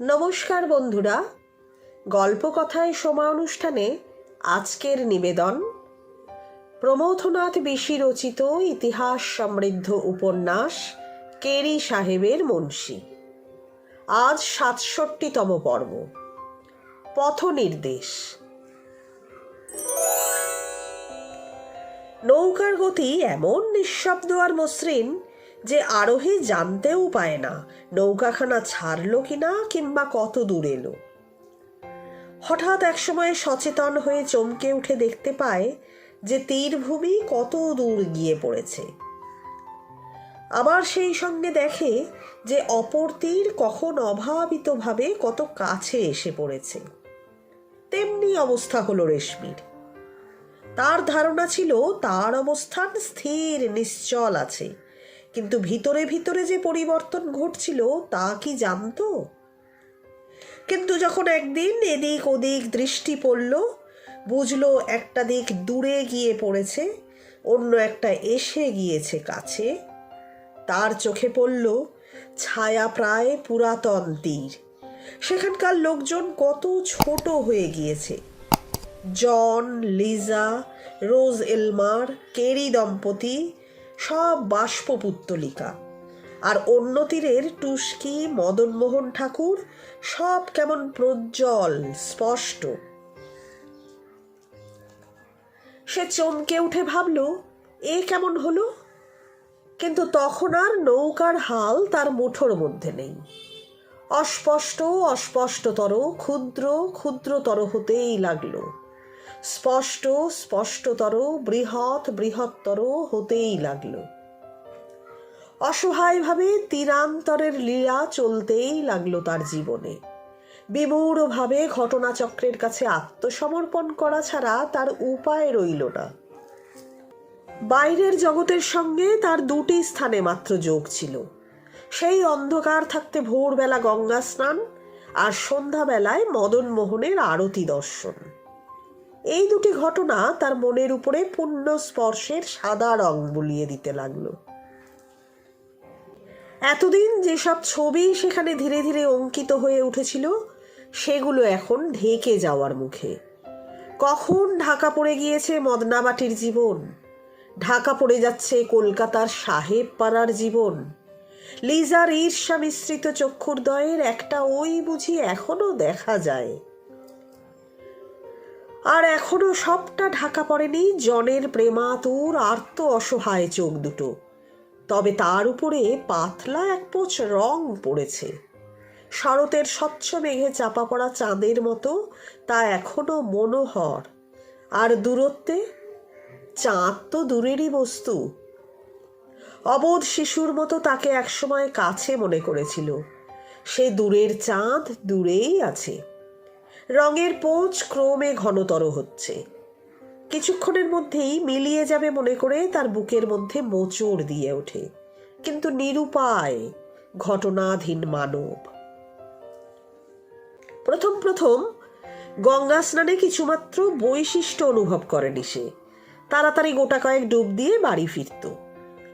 নমস্কার বন্ধুরা। গল্পকথায় সময় অনুষ্ঠানে আজকের নিবেদন। প্রমথনাথ বেশি রচিত ইতিহাস সমৃদ্ধ উপন্যাস কেরি সাহেবের মুন্সি। আজ সাতষট্টিতম পর্ব। পথ নির্দেশ নৌকার গতি এমন নিঃশব্দ আর মসৃণ যে আরোহী জানতেও পায় না, নৌকাখানা ছাড়লো কিনা কিংবা কত দূর এলো। হঠাৎ একসময় সচেতন হয়ে চমকে উঠে দেখতে পায় যে তীরভূমি কত দূর গিয়ে পড়েছে। আবার সেই সঙ্গে দেখে যে অপর তীর কখন অভাবিতভাবে কত কাছে এসে পড়েছে। তেমনি অবস্থা হলো রেশমির। তার ধারণা ছিল তার অবস্থান স্থির, নিশ্চল আছে। কিন্তু ভিতরে ভিতরে যে পরিবর্তন ঘটছিল, তা কি জানতো? কিন্তু যখন একদিন এদিক ওদিক দৃষ্টি পড়ল, বুঝলো একটা দিক দূরে গিয়ে পড়েছে, অন্য একটা এসে গিয়েছে কাছে, তার চোখে পড়ল ছায়া প্রায় পুরাতন তীর। সেখানকার লোকজন কত ছোট হয়ে গিয়েছে। জন, লিজা, রোজ এলমার, কেরি দম্পতি সব বাষ্পপুত্তলিকা। আর অন্য তীরের টুস্কি, মদনমোহন ঠাকুর, সব কেমন প্রজ্জ্বল, স্পষ্ট। সে চমকে উঠে ভাবল, এ কেমন হলো? কিন্তু তখন আর নৌকার হাল তার মুঠোর মধ্যে নেই। অস্পষ্ট, অস্পষ্টতর, ক্ষুদ্র, ক্ষুদ্রতর হতেই লাগল। স্পষ্ট, স্পষ্টতর, বৃহৎ, বৃহত্তর হতেই লাগল। অসহায়ভাবে তীরান্তরের লীলা চলতেই লাগল তার জীবনে। বিমূঢ়ভাবে ঘটনাচক্রের কাছে আত্মসমর্পণ করা ছাড়া তার উপায় রইল না। বাইরের জগতের সঙ্গে তার দুটি স্থানে মাত্র যোগ ছিল। সেই অন্ধকার থাকতে ভোরবেলা গঙ্গা স্নান আর সন্ধ্যাবেলায় মদন মোহনের আরতি দর্শন। এই দুটি ঘটনা তার মনের উপরে পূর্ণ স্পর্শের সাদা রং বুলিয়ে দিতে লাগল। এতদিন যেসব ছবি সেখানে ধীরে ধীরে অঙ্কিত হয়ে উঠেছিল, সেগুলো এখন ঢেকে যাওয়ার মুখে। কখন ঢাকা পড়ে গিয়েছে মদনাবাটির জীবন? ঢাকা পড়ে যাচ্ছে কলকাতার সাহেব পাড়ার জীবন। লিজার ঈর্ষা মিশ্রিত চক্ষুর্দয়ের একটা ওই বুঝি এখনও দেখা যায়। আর এখনও সবটা ঢাকা পড়েনি জনের প্রেমাতুর আর্ত অসহায় চোখ দুটো। তবে তার উপরে পাতলা এক পোচ রং পড়েছে। শরতের স্বচ্ছ মেঘে চাপা পড়া চাঁদের মতো, তা এখনও মনোহর। আর দূরত্বে চাঁদ তো দূরেরই বস্তু। অবোধ শিশুর মতো তাকে একসময় কাছে মনে করেছিল। সে দূরের চাঁদ দূরেই আছে। রঙের পোঁচ ক্রমে ঘনতর হচ্ছে। কিছুক্ষণের মধ্যেই মিলিয়ে যাবে মনে করে তার বুকের মধ্যে মোচড় দিয়ে ওঠে। কিন্তু নিরুপায়, ঘটনাধীন মানব। প্রথম প্রথম গঙ্গা স্নানে কিছুমাত্র বৈশিষ্ট্য অনুভব করেনি সে। তাড়াতাড়ি গোটা কয়েক ডুব দিয়ে বাড়ি ফিরত।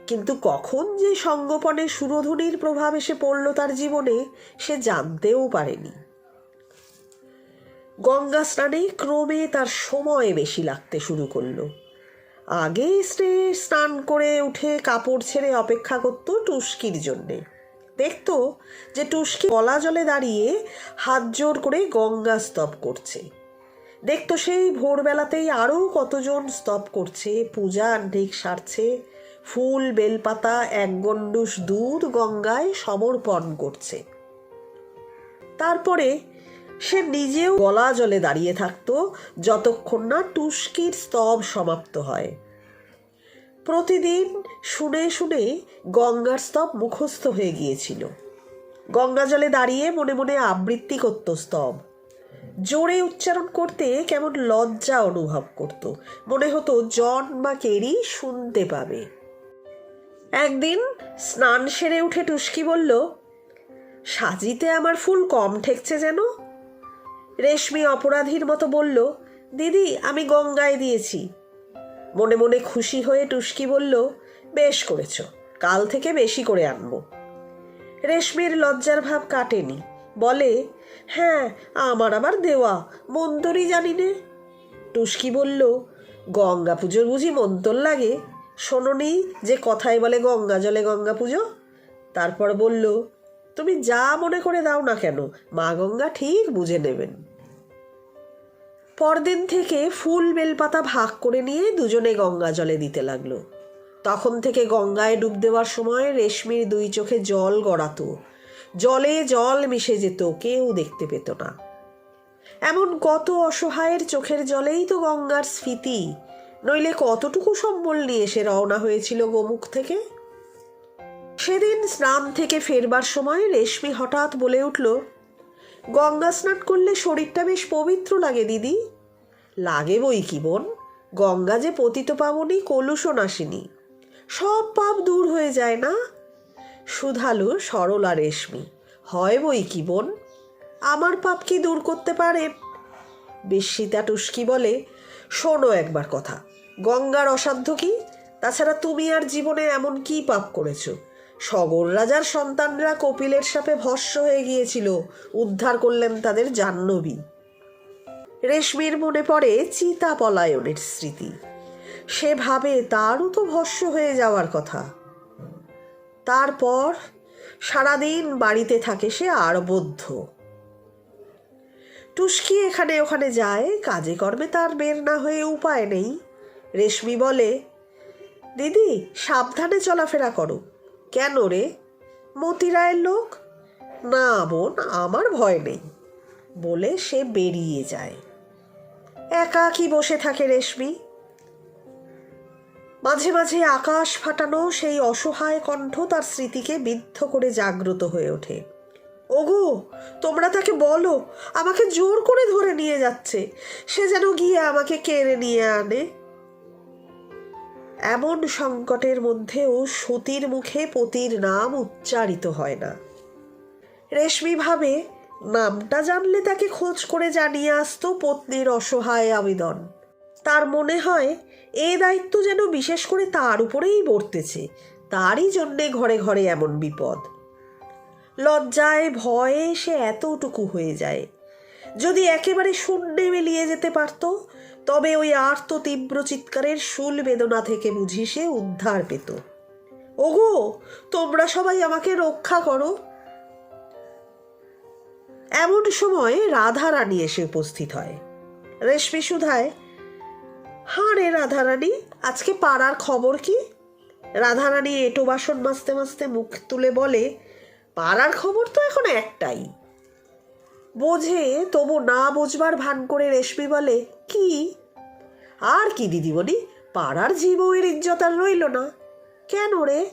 কিন্তু কখন যে সঙ্গোপনে সুরধুনির প্রভাব এসে পড়ল তার জীবনে সে জানতেও পারেনি। গঙ্গা স্নানে ক্রমে তার সময় বেশি লাগতে শুরু করল। আগে সে স্নান করে উঠে কাপড় ছেড়ে অপেক্ষা করত টুস্কির জন্যে। দেখতো যে টুস্কি গলা জলে দাঁড়িয়ে হাত জোর করে গঙ্গা স্তব করছে। দেখতো সেই ভোরবেলাতেই আরও কতজন স্তব করছে, পূজা আহ্নিক সারছে, ফুল, বেলপাতা, এক গণ্ডুস দুধ গঙ্গায় সমর্পণ করছে। তারপরে সে নিজেও গলা জলে দাঁড়িয়ে থাকতো যতক্ষণ না টুস্কির স্তব সমাপ্ত হয়। প্রতিদিন শুনে শুনে গঙ্গার স্তব মুখস্থ হয়ে গিয়েছিল। গঙ্গা জলে দাঁড়িয়ে মনে মনে আবৃত্তি করত স্তব। জোরে উচ্চারণ করতে কেমন লজ্জা অনুভব করত। মনে হতো জন বা কেরি শুনতে পাবে। একদিন স্নান সেরে উঠে টুস্কি বলল, সাজিতে আমার ফুল কম ঠেকছে যেন। রেশমি অপরাধীর মতো বলল, দিদি, আমি গঙ্গায় দিয়েছি। মনে মনে খুশি হয়ে টুস্কি বলল, বেশ করেছ, কাল থেকে বেশি করে আনব। রেশমির লজ্জার ভাব কাটেনি, বলে হ্যাঁ আমার আবার দেওয়া মন্তরই জানি নে। টুস্কি বলল, গঙ্গা পুজোর বুঝি মন্তর লাগে শোনোনি যে কথায় বলে গঙ্গা জলে গঙ্গা পুজো? তারপর বলল তুমি যা মনে করে দাও না কেন, মা গঙ্গা ঠিক বুঝে নেবেন। পরদিন থেকে ফুল বেলপাতা ভাগ করে নিয়ে দুজনে গঙ্গা জলে দিতে লাগল। তখন থেকে গঙ্গায় ডুব দেওয়ার সময় রেশমির দুই চোখে জল গড়াতো। জলে জল মিশে যেত, কেউ দেখতে পেত না। এমন কত অসহায়ের চোখের জলেই তো গঙ্গার স্ফীতি। নইলে কতটুকু সম্বল নিয়ে সে রওনা হয়েছিল গোমুখ থেকে? সেদিন স্নান থেকে ফেরবার সময় রেশমি হঠাৎ বলে উঠল, গঙ্গা স্নান করলে শরীরটা বেশ পবিত্র লাগে, দিদি। লাগে বই কি বোন? গঙ্গা যে পতিত পাবনি কলুষণ আসেনি সব পাপ দূর হয়ে যায় না? সুধালু, সরলা রেশমি, হয় বই কি বোন? আমার পাপ কি দূর করতে পারেন বিস্মিতা টুস্কি বলে, শোনো একবার কথা। গঙ্গার অসাধ্য কি? তাছাড়া তুমি আর জীবনে এমন কি পাপ করেছ? সগর রাজার সন্তানরা কপিলের সাপে ভস্য হয়ে গিয়েছিল। উদ্ধার করলেন তাদের জাহ্নবী। রেশমির মনে পড়ে চিতা পলায়নের স্মৃতি। সে ভাবে তারও তো ভস্য হয়ে যাওয়ার কথা। তারপর সারাদিন বাড়িতে থাকে সে আরবদ্ধ টুস্কি এখানে ওখানে যায়, কাজে কর্মে তার বের না হয়ে উপায় নেই। রেশমি বলে, দিদি, সাবধানে চলাফেরা করো। কেন রে? মতিরায়ের লোক? না বোন, আমার ভয় নেই। বলে সে বেরিয়ে যায়। একা কি বসে থাকে রেশমি। মাঝে মাঝে আকাশ ফাটানো সেই অসহায় কণ্ঠ তার স্মৃতিকে বিদ্ধ করে জাগ্রত হয়ে ওঠে। ওগো, তোমরা তাকে বলো, আমাকে জোর করে ধরে নিয়ে যাচ্ছে। সে যেন গিয়ে আমাকে কেড়ে নিয়ে আনে। এমন সংকটের মধ্যেও সতীর মুখে পতির নাম উচ্চারিত হয় না। রেশমি ভাবে নামটা জানলে তাকে খোঁজ করে জানিয়ে আসতো পত্নীর অসহায় আবেদন। তার মনে হয়, এ দায়িত্ব যেন বিশেষ করে তার উপরেই বর্তেছে, তারই জন্যে ঘরে ঘরে এমন বিপদ। লজ্জায়, ভয়ে সে এতটুকু হয়ে যায়। যদি একেবারে শূন্যে মিলিয়ে যেতে পারত তবে ওই আর্ত তীব্র চিৎকারের শুল বেদনা থেকে বুঝি সে উদ্ধার পেত। ওগো, তোমরা সবাই আমাকে রক্ষা করো। এমন সময় রাধারানী এসে উপস্থিত হয়। রেশমি সুধায়, হাঁ রে রাধারানী, আজকে পাড়ার খবর কি? রাধারানী এটো বাসন মাজতে মাজতে মুখ তুলে বলে, পাড়ার খবর তো এখন একটাই। বোঝে তবু না বোঝবার ভান করে রেশমি বলে কি? আর কি, দিদিমণি? পাড়ার জীবয়ের ইজ্জত আর রইল না। কেন রে?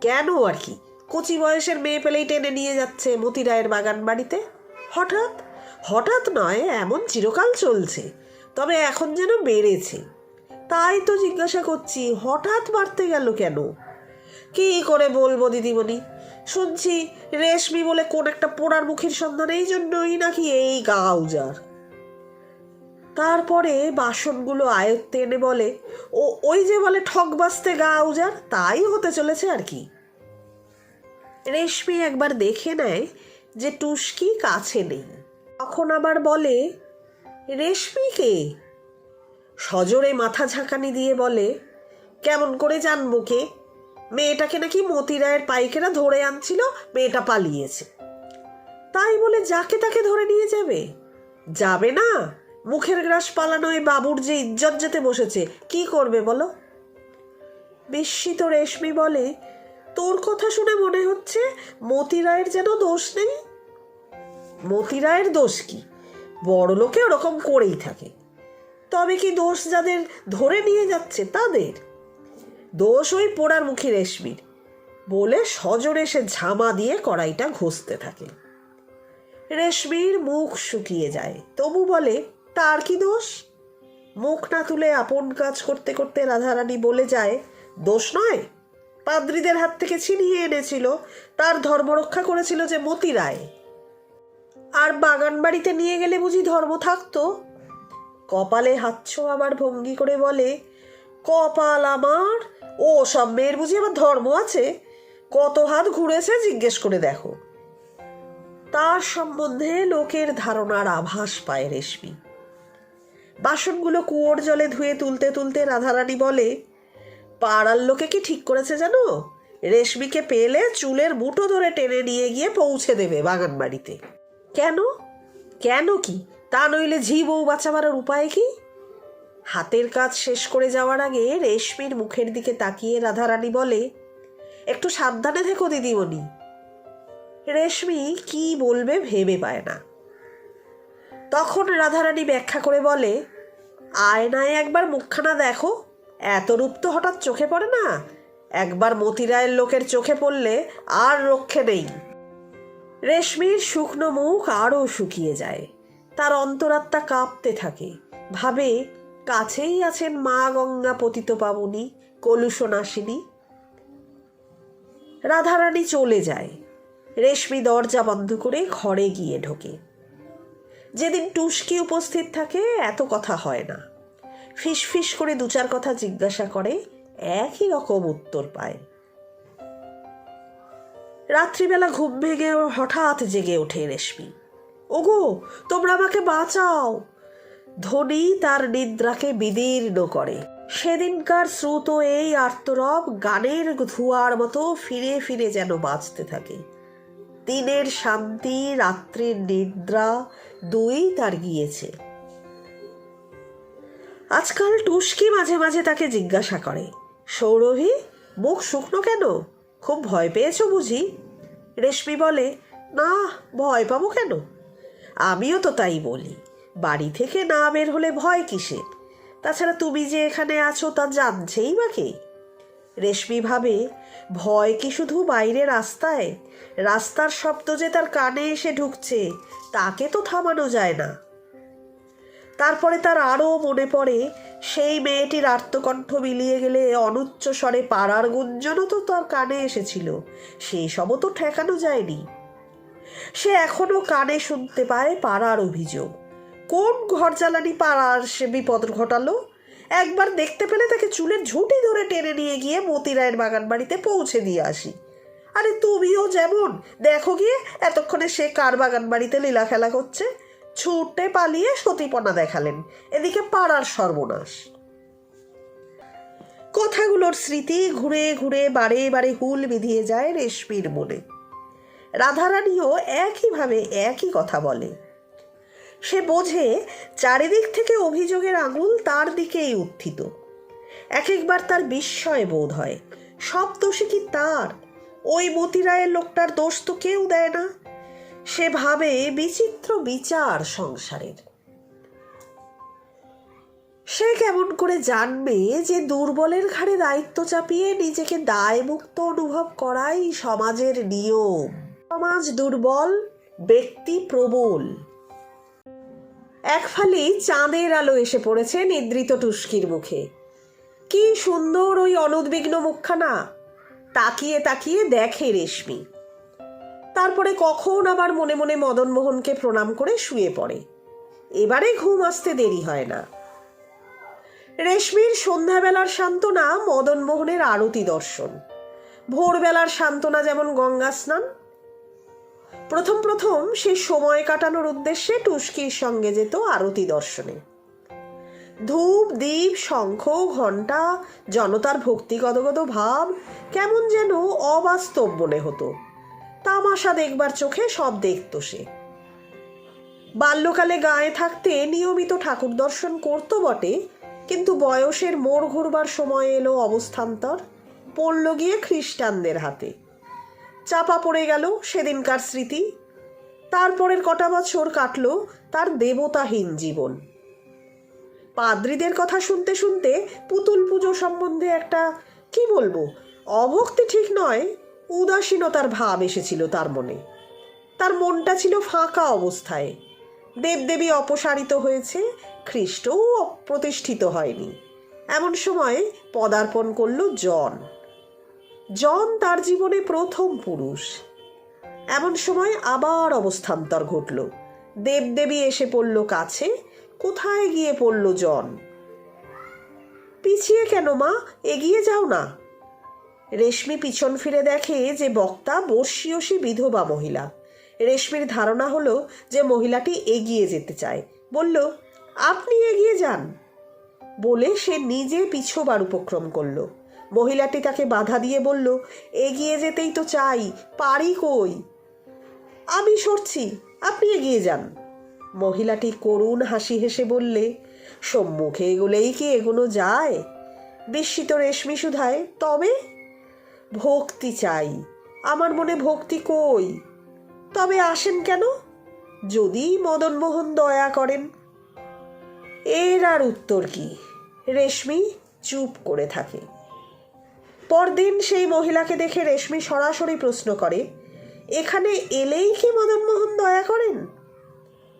কেন আর কি? কচি বয়সের মেয়ে পেলেই টেনে নিয়ে যাচ্ছে মতি রায়ের বাগান বাড়িতে। হঠাৎ? হঠাৎ নয়, এমন চিরকাল চলছে। তবে এখন যেন বেড়েছে। তাই তো জিজ্ঞাসা করছি, হঠাৎ বাড়তে গেল কেন? কি করে বলব, দিদিমণি? শুনছি রেশমি বলে কোন একটা পোড়ার মুখের সন্ধান এই জন্যই নাকি এই গা উজার তারপরে বাসনগুলো আয়ত্তে এনে বলে, ও, ওই যে বলে ঠক বাঁচতে গা উজার তাই হতে চলেছে আর কি। রেশমি একবার দেখে নেয় যে টুস্কি কাছে নেই। তখন আবার বলে রেশমিকে সজোরে মাথা ঝাঁকানি দিয়ে বলে, কেমন করে জানব কে? মেয়েটাকে নাকি মতিরায়ের পাইকেরা ধরে আনছিল, মেয়েটা পালিয়েছে। তাই বলে যাকে তাকে ধরে নিয়ে যাবে? যাবে না? মুখের গ্রাস পালানো এই বাবুর যে ইজ্জত যেতে বসেছে, কি করবে বলো? বিস্মিত রেশমি বলে, তোর কথা শুনে মনে হচ্ছে মতিরায়ের যেন দোষ নেই। মতিরায়ের দোষ কি? বড় লোকে ওরকম করেই থাকে। তবে কি দোষ যাদের ধরে নিয়ে যাচ্ছে তাদের? দোষ ওই পোড়ার মুখী রেশমির, বলে সজোরে সে ঝামা দিয়ে কড়াইটা ঘষতে থাকে। রেশমির মুখ শুকিয়ে যায়, তবু বলে তার কি দোষ? মুখ না তুলে আপন কাজ করতে করতে রাধারানী বলে যায়, দোষ নয়। পাদ্রীদের হাত থেকে ছিনিয়ে এনেছিল। তার ধর্ম রক্ষা করেছিল যে মতি রায়। আর বাগান বাড়িতে নিয়ে গেলে বুঝি ধর্ম থাকতো? কপালে হাতছ আবার ভঙ্গি করে বলে, কপাল আমার? ও সব মেয়ের বুঝি আমার ধর্ম আছে? কত হাত ঘুরেছে জিজ্ঞেস করে দেখো। তার সম্বন্ধে লোকের ধারণার আভাস পায় রেশমি। বাসনগুলো কুয়োর জলে ধুয়ে তুলতে তুলতে রাধারানী বলে, পাড়ার লোকে কি ঠিক করেছে জানো? রেশমিকে পেলে চুলের মুঠো ধরে টেনে নিয়ে গিয়ে পৌঁছে দেবে বাগান বাড়িতে কেন? কেন কি? তা নইলে ঝি বউ বাঁচাবার উপায় কি? হাতের কাজ শেষ করে যাওয়ার আগে রেশমির মুখের দিকে তাকিয়ে রাধারানী বলে, একটু সাবধানে থেকো দিদিমণি। রেশমি কি বলবে ভেবে পায় না। তখন রাধারানী ব্যাখ্যা করে বলে, আয়নায় একবার মুখখানা দেখো, এত রূপ তো হঠাৎ চোখে পড়ে না। একবার মতিরায়ের লোকের চোখে পড়লে আর রক্ষে নেই। রেশমির শুকনো মুখ আরও শুকিয়ে যায়। তার অন্তরাত্মা কাঁপতে থাকে। ভাবে, কাছেই আছেন মা গঙ্গা পতিত পাবনি, কলুষনাশিনী। রাধারানী চলে যায়। রেশমি দরজা বন্ধ করে ঘরে গিয়ে ঢোকে। যেদিন টুস্কি উপস্থিত থাকে, এত কথা হয় না। ফিস ফিস করে দু চার কথা জিজ্ঞাসা করে, একই রকম উত্তর পায়। রাত্রিবেলা ঘুম ভেঙে হঠাৎ জেগে ওঠে রেশমি। ওগো, তোমরা আমাকে বাঁচাও! ধনী তার নিদ্রাকে বিদীর্ণ করে। সেদিনকার স্রোত এই আর্তরব গানের ধোঁয়ার মতো ফিরে ফিরে যেন বাঁচতে থাকে। দিনের শান্তি, রাত্রির নিদ্রা দুই তার গিয়েছে। আজকাল টুস্কি মাঝে মাঝে তাকে জিজ্ঞাসা করে, সৌরভী, মুখ শুকনো কেন? খুব ভয় পেয়েছ বুঝি? রেশমি বলে, না, ভয় পাবো কেন? আমিও তো তাই বলি, বাড়ি থেকে না বের হলে ভয় কিসের? তাছাড়া তুমি যে এখানে আছো তা জানছেই বা কে? রেশমি ভাবে ভয় কি শুধু বাইরে রাস্তায়? রাস্তার শব্দ যে তার কানে এসে ঢুকছে, তাকে তো থামানো যায় না। তারপরে তার আরও মনে পড়ে, সেই মেয়েটির আর্তকণ্ঠ মিলিয়ে গেলে অনুচ্চ স্বরে পাড়ার গুঞ্জনও তো তার কানে এসেছিল, সেই সবও তো ঠেকানো যায়নি। সে এখনও কানে শুনতে পায় পাড়ার অভিযোগ। কোন ঘর জ্বালানি পাড়ার সে বিপদ ঘটালো? একবার দেখতে পেলে তাকে চুলের ঝুঁটি ধরে টেনে নিয়ে গিয়ে মতিরায়ের বাগান বাড়িতে পৌঁছে দিয়ে আসি। আরে তুমিও যেমন, দেখো গিয়ে এতক্ষণে সে কার বাগান বাড়িতে লীলা খেলা করছে? ছুটে পালিয়ে সতীপনা দেখালেন, এদিকে পাড়ার সর্বনাশ। কথাগুলোর স্মৃতি ঘুরে ঘুরে বারে বারে হুল বিধিয়ে যায় রেশমির মনে। রাধারানীও একইভাবে একই কথা বলে। সে বোঝে চারিদিক থেকে অভিযোগের আঙুল তার দিকেই উত্থিত। এক একবার তার বিস্ময় বোধ হয়। সব দোষে কি তার? ওই মতিরায়ের লোকটার দোষ তো কেউ দেয় না। সে ভাবে বিচিত্র বিচার সংসারের। সে কেমন করে জানবে যে দুর্বলের ঘাড়ে দায়িত্ব চাপিয়ে নিজেকে দায়মুক্ত অনুভব করাই সমাজের নিয়ম। সমাজ দুর্বল, ব্যক্তি প্রবল। এক ফালি চাঁদের আলো এসে পড়েছে নিদ্রিত টুস্কির মুখে। কি সুন্দর ওই অনুদ্বিগ্ন মুখখানা। তাকিয়ে তাকিয়ে দেখে রেশমি। তারপরে কখন আবার মনে মনে মদনমোহনকে প্রণাম করে শুয়ে পড়ে। এবারে ঘুম আসতে দেরি হয় না। রেশমির সন্ধ্যাবেলার সান্ত্বনা মদনমোহনের আরতি দর্শন। ভোরবেলার সান্ত্বনা যেমন গঙ্গা স্নান প্রথম প্রথম সে সময় কাটানোর উদ্দেশ্যে টুস্কির সঙ্গে যেত আরতি দর্শনে। ধূপ দ্বীপ শঙ্খ, ঘণ্টা, জনতার ভক্তিগতগত ভাব কেমন যেন অবাস্তব মনে হতো। তামাশা দেখবার চোখে সব দেখত সে। বাল্যকালে গায়ে থাকতে নিয়মিত ঠাকুর দর্শন করতো বটে, কিন্তু বয়সের মোড় ঘুরবার সময় এলো অবস্থান্তর, পড়ল গিয়ে খ্রিস্টানদের হাতে। চাপা পড়ে গেল সেদিনকার স্মৃতি। তারপরের কটা বছর কাটলো তার দেবতাহীন জীবন। পাদ্রীদের কথা শুনতে শুনতে পুতুল পুজো সম্বন্ধে একটা, কি বলব, অভক্তি ঠিক নয়, উদাসীনতার ভাব এসেছিল তার মনে। তার মনটা ছিল ফাঁকা অবস্থায়। দেবদেবী অপসারিত হয়েছে, খ্রিস্টও প্রতিষ্ঠিত হয়নি। এমন সময় পদার্পণ করল জন। জন তার জীবনে প্রথম পুরুষ। এমন সময় আবার অবস্থান্তর ঘটল। দেবদেবী এসে পড়ল কাছে, কোথায় গিয়ে পড়ল জন? পিছিয়ে কেন মা? এগিয়ে যাও না। রেশমি পিছন ফিরে দেখে যে বক্তা বর্ষীয়সী বিধবা মহিলা। রেশমির ধারণা হলো যে মহিলাটি এগিয়ে যেতে চায়। বলল, আপনি এগিয়ে যান। বলে সে নিজে পিছোবার উপক্রম করল। মহিলাটি তাকে বাধা দিয়ে বলল, এগিয়ে যেতেই তো চাই, পারি কই? আমি সরছি, আপনি এগিয়ে যান। মহিলাটি করুণ হাসি হেসে বললে, সম্মুখে এগোলেই কি এগোনো যায়? বিস্মিত রেশমি সুধায়, তবে? ভক্তি চাই, আমার মনে ভক্তি কই? তবে আসেন কেন? যদি মদনমোহন দয়া করেন। এর আর উত্তর কি? রেশমি চুপ করে থাকে। পরদিন সেই মহিলাকে দেখে রেশমি সরাসরি প্রশ্ন করে, এখানে এলেই কি মদনমোহন দয়া করেন?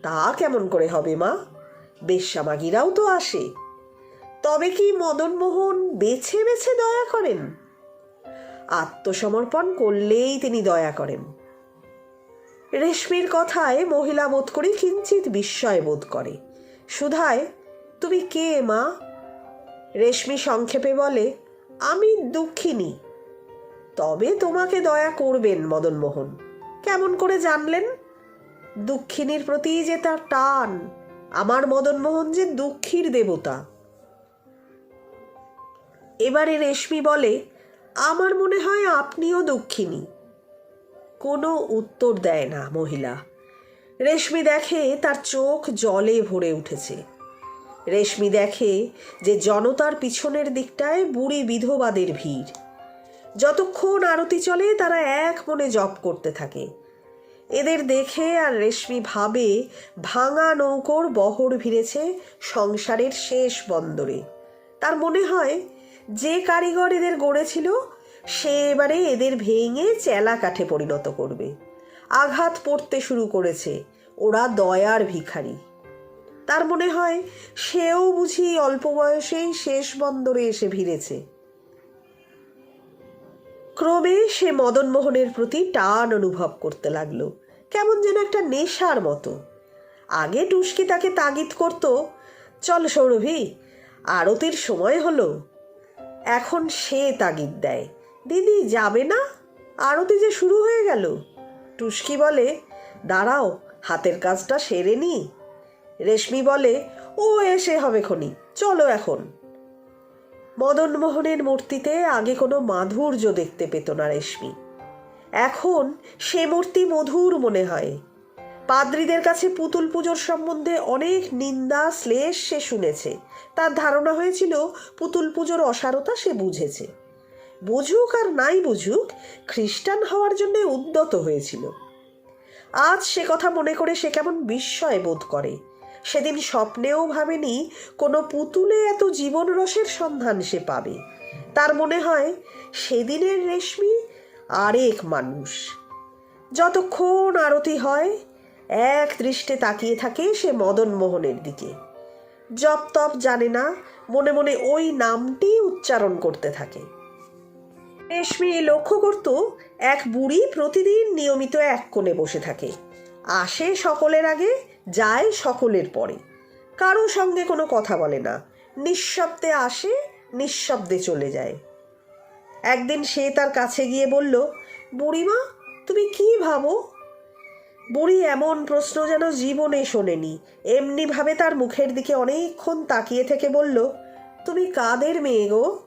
তা কেমন করে হবে মা? বেশ্যামাগিরাও তো আসে। তবে কি মদনমোহন বেছে বেছে দয়া করেন? আত্মসমর্পণ করলেই তিনি দয়া করেন। রেশমির কথায় মহিলা বোধ করি কিঞ্চিত বিস্ময় বোধ করে। সুধায়, তুমি কে মা? রেশমি সংক্ষেপে বলে আমি দুঃখিনী। তবে তোমাকে দয়া করবেন, মদনমোহন। কেমন করে জানলেন? দুঃখিনীর প্রতি যে তার টান, আমার মদনমোহন যে দুঃখীর দেবতা। এবারে রেশমি বলে, আমার মনে হয় আপনিও দুঃখিনী। কোনো উত্তর দেয় না মহিলা। রেশমি দেখে তার চোখ জলে ভরে উঠেছে। রেশমি দেখে যে জনতার পিছনের দিকটায় বুড়ি বিধবাদের ভিড়। যতক্ষণ আরতি চলে, তারা এক মনে জপ করতে থাকে। এদের দেখে আর রেশমি ভাবে ভাঙা নৌকোর বহর ভিড়েছে সংসারের শেষ বন্দরে। তার মনে হয়, যে কারিগর এদের গড়েছিল, সে এবারে এদের ভেঙে চেলা কাঠে পরিণত করবে। আঘাত পড়তে শুরু করেছে, ওরা দয়ার ভিখারি। তার মনে হয় সেও বুঝি অল্প বয়সেই শেষ বন্দরে এসে ভিড়েছে। ক্রমে সে মদনমোহনের প্রতি টান অনুভব করতে লাগল, কেমন যেন একটা নেশার মতো। আগে টুস্কি তাকে তাগিদ করত, চল সৌরভী, আরতির সময় হলো। এখন সে তাগিদ দেয়। দিদি, যাবে না? আরতি যে শুরু হয়ে গেল। টুস্কি বলে, দাঁড়াও, হাতের কাজটা সেরে নি। রেশমি বলে, ও এসে হবে খনি, চলো এখন। মদনমোহনের মূর্তিতে আগে কোনো মাধুর্য দেখতে পেত না রেশমি। এখন সে মূর্তি মধুর মনে হয়। পাদ্রীদের কাছে পুতুল পুজোর সম্বন্ধে অনেক নিন্দা, শ্লেষ সে শুনেছে। তার ধারণা হয়েছিল, পুতুল পুজোর অসারতা সে বুঝেছে। বুঝুক আর নাই বুঝুক, খ্রিস্টান হওয়ার জন্য উদ্যত হয়েছিল। আজ সে কথা মনে করে সে কেমন বিস্ময় বোধ করে। সেদিন স্বপ্নেও ভাবেনি কোনো পুতুলে এত জীবন রসের সন্ধান সে পাবে। তার মনে হয় সেদিনের রেশমি আরেক মানুষ। যতক্ষণ আরতি হয়, এক দৃষ্টে তাকিয়ে থাকে সে মদন মোহনের দিকে। জপ তপ জানে না, মনে মনে ওই নামটি উচ্চারণ করতে থাকে। রেশমি লক্ষ্য করত, এক বুড়ি প্রতিদিন নিয়মিত এক কোণে বসে থাকে। আসে সকলের আগে যায় সকলের পরে। কারও সঙ্গে কোনো কথা বলে না। নিঃশব্দে আসে, নিঃশব্দে চলে যায়। একদিন সে তার কাছে গিয়ে বলল, বুড়িমা, তুমি কি ভাবো? বুড়ি এমন প্রশ্ন যেন জীবনে শোনেনি। এমনিভাবে তার মুখের দিকে অনেকক্ষণ তাকিয়ে থেকে বলল, তুমি কাদের মেয়ে গো?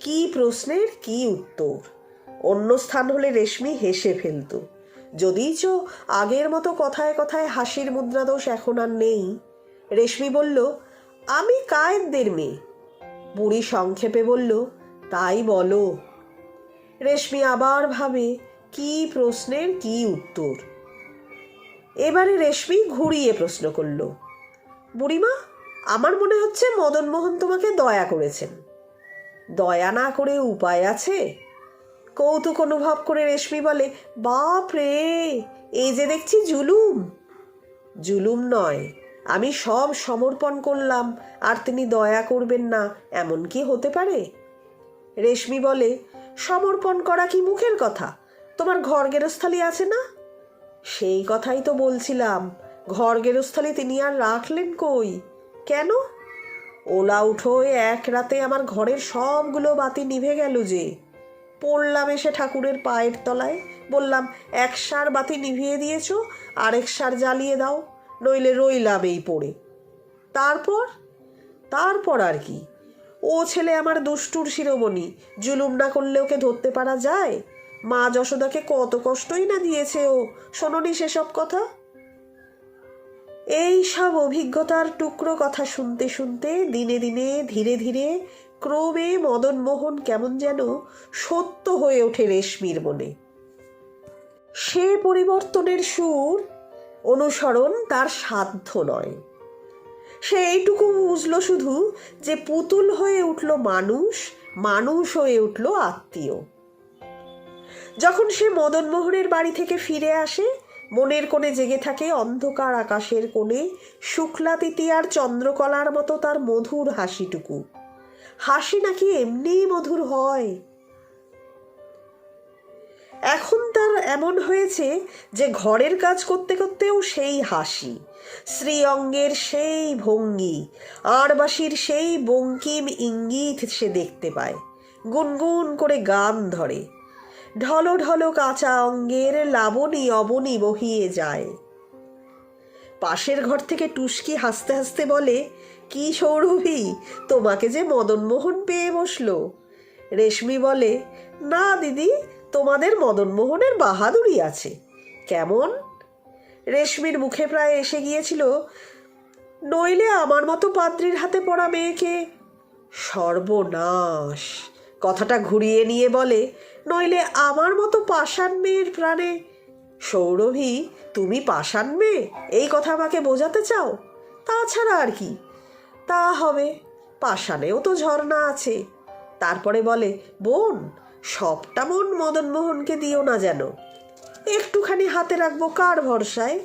কি প্রশ্নের কি উত্তর। অন্য স্থান হলে রেশমি হেসে ফেলত। যদিচ আগের মতো কথায় কথায় হাসির মুদ্রাদোষ এখন আর নেই। রেশমি বলল, আমি কায়েদদের মেয়ে। বুড়ি সংক্ষেপে বলল, তাই বলো। রেশমি আবার ভাবে, কি প্রশ্নের কি উত্তর? এবারে রেশমি ঘুরিয়ে প্রশ্ন করল, বুড়িমা, আমার মনে হচ্ছে মদনমোহন তোমাকে দয়া করেছেন। দয়া না করে উপায় আছে? কৌতুক অনুভব করে রেশমি বলে, বাপ রে, এই যে দেখছি জুলুম। জুলুম নয়, আমি সব সমর্পণ করলাম, আর তিনি দয়া করবেন না, এমন কি হতে পারে? রেশমি বলে, সমর্পণ করা কি মুখের কথা? তোমার ঘর গেরস্থালি আছে না? সেই কথাই তো বলছিলাম, ঘর গেরস্থালি তিনি আর রাখলেন কই? কেন? ওলা উঠোয় এক রাতে আমার ঘরের সবগুলো বাতি নিভে গেল যে। পড়লাম এসে ঠাকুরের পায়ের তলায়। বললাম, এক সার বাতি নিভিয়ে দিয়েছ, আরেক সার জ্বালিয়ে দাও, নইলে রইলাম এই পড়ে। তারপর? তারপর আর কি? ও ছেলে আমার দুষ্টুর শিরোমণি, জুলুম না করলে ওকে ধরতে পারা যায়? মা যশোদাকে কত কষ্টই না দিয়েছে ও, শোনোনি সেসব কথা? এই সব অভিজ্ঞতার টুকরো কথা শুনতে শুনতে দিনে দিনে, ধীরে ধীরে ক্রমে মদন মোহন কেমন যেন সত্য হয়ে ওঠে রেশমির মনে। সে পরিবর্তনের সুর অনুসরণ তার সাধ্য নয়। সে এইটুকু বুঝলো শুধু যে পুতুল হয়ে উঠল মানুষ মানুষ হয়ে উঠল আত্মীয়। যখন সে মদনমোহনের বাড়ি থেকে ফিরে আসে, মনের কোণে জেগে থাকে অন্ধকার আকাশের কোণে শুক্লা তিতিয়ার চন্দ্রকলার মতো তার মধুর হাসিটুকু। হাসি নাকি এমনিই মধুর হয়? এখন তার এমন হয়েছে যে ঘরের কাজ করতে করতেও সেই হাসি। শ্রীঅঙ্গের সেই ভঙ্গি আড়বাসীর সেই বঙ্কিম ইঙ্গিত সে দেখতে পায়। গুনগুন করে গান ধরে। ঢলো ঢলো কাঁচা অঙ্গের লাবণী অবনী বহিয়ে যায়। পাশের ঘর থেকে টুসকি হাসতে হাসতে বলে কি সৌরভী, তোমাকে যে মদনমোহন পেয়ে বসল। রেশমি বলে, না দিদি, তোমাদের মদনমোহনের বাহাদুরি আছে। কেমন? রেশমির মুখে প্রায় এসে গিয়েছিল, নইলে আমার মতো পাত্রীর হাতে পড়া মেয়েকে সর্বনাশ। কথাটা ঘুরিয়ে নিয়ে বলে, নইলে আমার মতো পাষাণ মেয়ের প্রাণে, সৌরভী, তুমি পাষাণ মেয়ে, এই কথা আমাকে বোঝাতে চাও? তাছাড়া আর কি। তা হবে। পাষাণেও তো ঝর্ণা আছে। তারপরে বলে, বোন, সবটা মন মদনমোহনকে দিও না যেন। একটুখানি হাতে রাখব কার ভরসায়?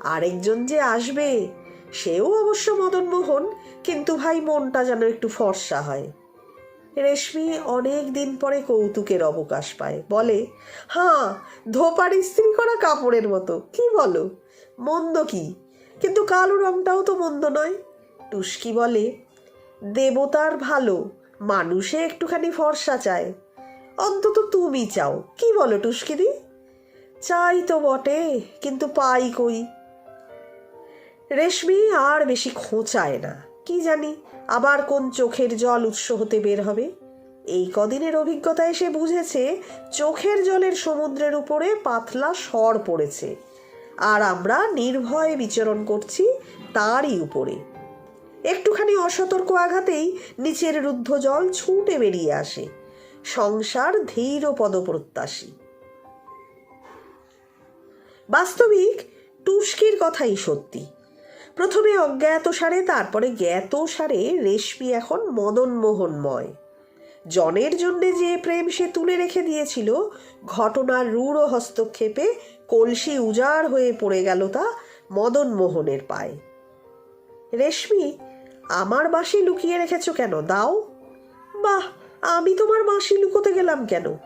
আরেকজন যে আসবে, সেও অবশ্য মদনমোহন, কিন্তু ভাই মনটা যেন একটু ফর্সা হয়। রেশমি অনেক দিন পরে কৌতুকের অবকাশ পায়। বলে হ্যাঁ ধোপার ইস্ত্রি করা কাপড়ের মতো, কি বলো? মন্দ কি? কিন্তু কালো রংটাও তো মন্দ নয়। টুস্কি বলে, দেবতার ভালো, মানুষে একটুখানি ফর্সা চায়। অন্তত তুমি চাও, কি বলো টুস্কিদি? চাই তো বটে, কিন্তু পাই কই? রেশমি আর বেশি খোঁচায় না, কি জানি আবার কোন চোখের জল উৎস হতে বের হবে? এই কদিনের অভিজ্ঞতায় সে বুঝেছে চোখের জলের সমুদ্রের উপরে পাতলা স্বর পড়েছে, আর আমরা নির্ভয়ে বিচরণ করছি তারই উপরে। একটুখানি অসতর্ক আঘাতেই নিচের রুদ্ধ জল ছুটে বেরিয়ে আসে। সংসার ধীর পদপ্রত্যাশী। বাস্তবিক টুস্কির কথাই সত্যি। প্রথমে অজ্ঞাত সারে, তারপরে জ্ঞাত সারে রেশমি এখন মদনমোহনময়। জনের জন্যে যে প্রেম সে তুলে রেখে দিয়েছিল, ঘটনার রূঢ় হস্তক্ষেপে কলসি উজাড় হয়ে পড়ে গেল তা মদনমোহনের পায়ে। রেশমি আমার বাঁশি লুকিয়ে রেখেছ কেন? দাও। বাহ, আমি তোমার বাঁশি লুকোতে গেলাম কেন?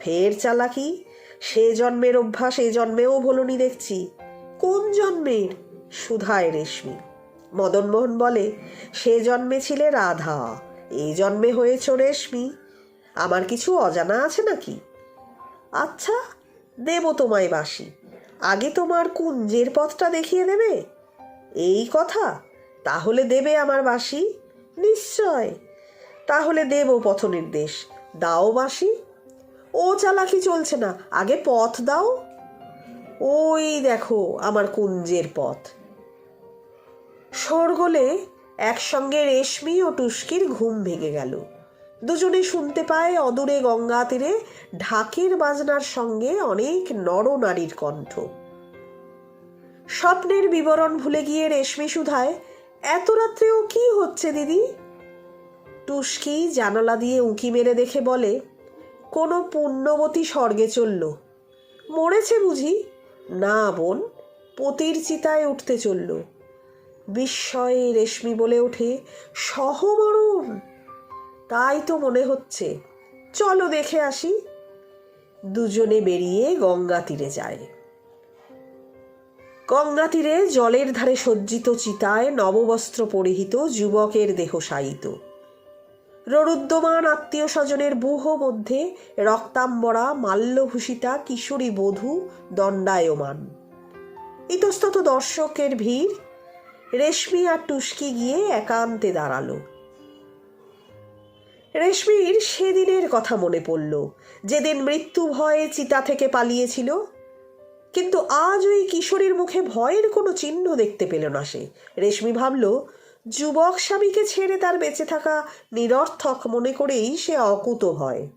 ফের চালাকি? সে জন্মের অভ্যাস, এ জন্মেও ভোলনি দেখছি। কোন জন্মের? সুধায় রেশমি। মদনমোহন বলে, সে জন্মে ছিলে রাধা এই জন্মে হয়েছ রেশমি। আমার কিছু অজানা আছে নাকি? আচ্ছা দেব তোমায় বাসি আগে তোমার কুঞ্জের পথটা দেখিয়ে দেবে? এই কথা? তাহলে দেবে আমার বাসি? নিশ্চয়। তাহলে দেব পথ নির্দেশ। দাও বাসি। ও চালাকি চলছে না। আগে পথ দাও। ওই দেখো আমার কুঞ্জের পথ। শোরগোলে একসঙ্গে রেশমি ও টুস্কির ঘুম ভেঙে গেল। দুজনে শুনতে পায় অদূরে গঙ্গা তীরে ঢাকের বাজনার সঙ্গে অনেক নরনারীর কণ্ঠ। স্বপ্নের বিবরণ ভুলে গিয়ে রেশমি সুধায় এত রাত্রেও কি হচ্ছে, দিদি? টুস্কি জানালা দিয়ে উঁকি মেরে দেখে বলে, কোনো পুণ্যবতী স্বর্গে চলল। মরেছে বুঝি? না বোন, পতির চিতায় উঠতে চলল। বিস্ময়ে রেশমি বলে ওঠে, সহমরণ! তাই তো মনে হচ্ছে। চলো দেখে আসি। দুজনে বেরিয়ে গঙ্গা তীরে যায়। গঙ্গা তীরে জলের ধারে সজ্জিত চিতায় নববস্ত্র পরিহিত যুবকের দেহ শায়িত ররুদ্যমান আত্মীয় স্বজনের বুহ মধ্যে রক্তাম্বরা, মাল্যভূষিতা, কিশোরী বধূ, দণ্ডায়মান। ইতস্তত দর্শকের ভিড়, রেশমি আর টুস্কি গিয়ে একান্তে দাঁড়াল। রেশমির সেদিনের কথা মনে পড়ল, যেদিন মৃত্যু ভয়ে চিতা থেকে পালিয়েছিল কিন্তু আজ ওই কিশোরীর মুখে ভয়ের কোনো চিহ্ন দেখতে পেল না সে। রেশমি ভাবল, যুবক স্বামীকে ছেড়ে তার বেঁচে থাকা নিরর্থক মনে করেই সে অকুত ভয়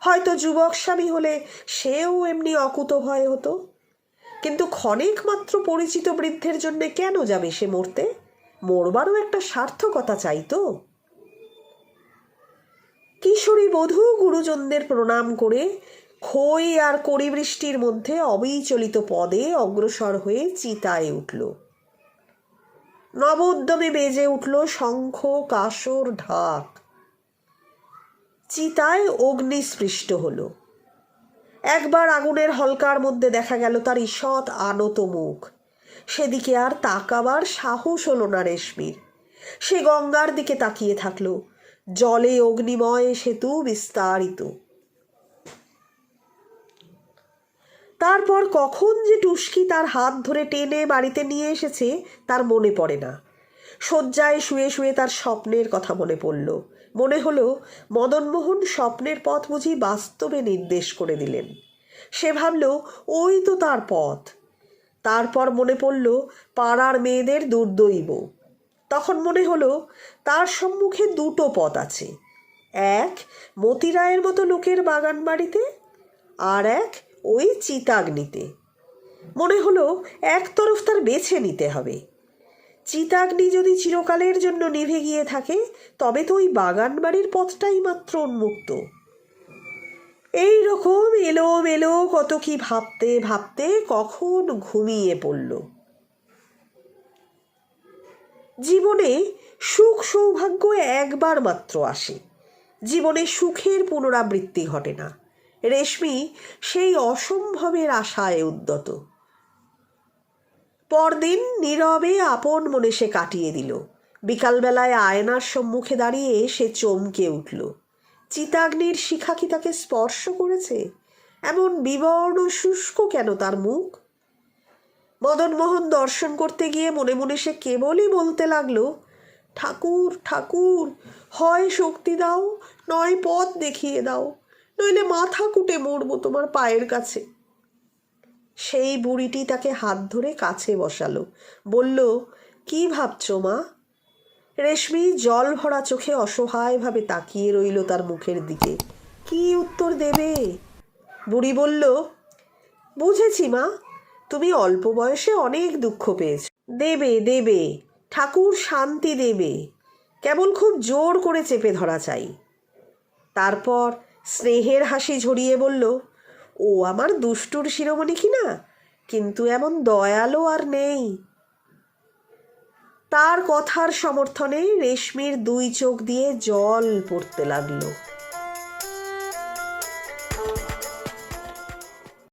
হয়তো যুবক স্বামী হলে সেও এমনি অকুত ভয় হতো। কিন্তু ক্ষণিক মাত্র পরিচিত বৃদ্ধের জন্য কেন যাবে সে মরতে? মরবারও একটা সার্থকতা চাইতো কিশোরী বধূ গুরুজনদের প্রণাম করে খই আর কড়ি বৃষ্টির মধ্যে অবিচলিত পদে অগ্রসর হয়ে চিতায় উঠল। নবোদ্যমে বেজে উঠল শঙ্খ কাসর ঢাক। চিতায় অগ্নিস্পৃষ্ট হল। একবার আগুনের হলকার মধ্যে দেখা গেল তার ঈষৎ আনত মুখ। সেদিকে আর তাকাবার সাহস হলো না রেশমির। সে গঙ্গার দিকে তাকিয়ে থাকল। জলে অগ্নিময় সেতু বিস্তারিত। তারপর কখন যে টুস্কি তার হাত ধরে টেনে বাড়িতে নিয়ে এসেছে, তার মনে পড়ে না। শয্যায় শুয়ে শুয়ে তার স্বপ্নের কথা মনে পড়ল। মনে হলো, মদনমোহন স্বপ্নের পথ বুঝি বাস্তবে নির্দেশ করে দিলেন। সে ভাবল, ওই তো তার পথ। তারপর মনে পড়ল, পাড়ার মেয়েদের দুর্দৈব। তখন মনে হলো, তার সম্মুখে দুটো পথ আছে। এক, মতিরায়ের মতো লোকের বাগান বাড়িতে আর এক ওই চিতাগ্নিতে। মনে হলো এক তরফ তার বেছে নিতে হবে। চিতাগ্নি যদি চিরকালের জন্য নিভে গিয়ে থাকে, তবে তো ওই বাগান বাড়ির পথটাই মাত্র উন্মুক্ত। এই রকম এলো মেলো কত কি ভাবতে ভাবতে কখন ঘুমিয়ে পড়ল। জীবনে সুখ সৌভাগ্য একবার মাত্র আসে। জীবনে সুখের পুনরাবৃত্তি ঘটে না। রেশমি সেই অসম্ভবের আশায় উদ্যত। পরদিন নীরবে আপন মনে সে কাটিয়ে দিল। বিকালবেলায় আয়নার সম্মুখে দাঁড়িয়ে সে চমকে উঠল। চিতাগ্নির শিখা কি তাকে স্পর্শ করেছে? এমন বিবর্ণ শুষ্ক কেন তার মুখ? মদনমোহন দর্শন করতে গিয়ে মনে মনে সে কেবলই বলতে লাগল, ঠাকুর ঠাকুর, হয় শক্তি দাও, নয় পথ দেখিয়ে দাও। নইলে মাথা কুটে মরবো তোমার পায়ের কাছে। সেই বুড়িটি তাকে হাত ধরে কাছে বসালো। বলল, কি ভাবছ মা? রেশমি জল ভরা চোখে অসহায়ভাবে তাকিয়ে রইল তার মুখের দিকে। কি উত্তর দেবে? বুড়ি বলল, বুঝেছি মা, তুমি অল্প বয়সে অনেক দুঃখ পেয়েছ। দেবে দেবে, ঠাকুর শান্তি দেবে। কেবল খুব জোর করে চেপে ধরা চাই। তারপর স্নেহের হাসি ঝরিয়ে বলল, ও আমার দুষ্টুর শিরোমণি কি না? কিন্তু এমন দয়ালু আর নেই। তার কথার সমর্থনে রেশমির দুই চোখ দিয়ে জল পড়তে লাগল।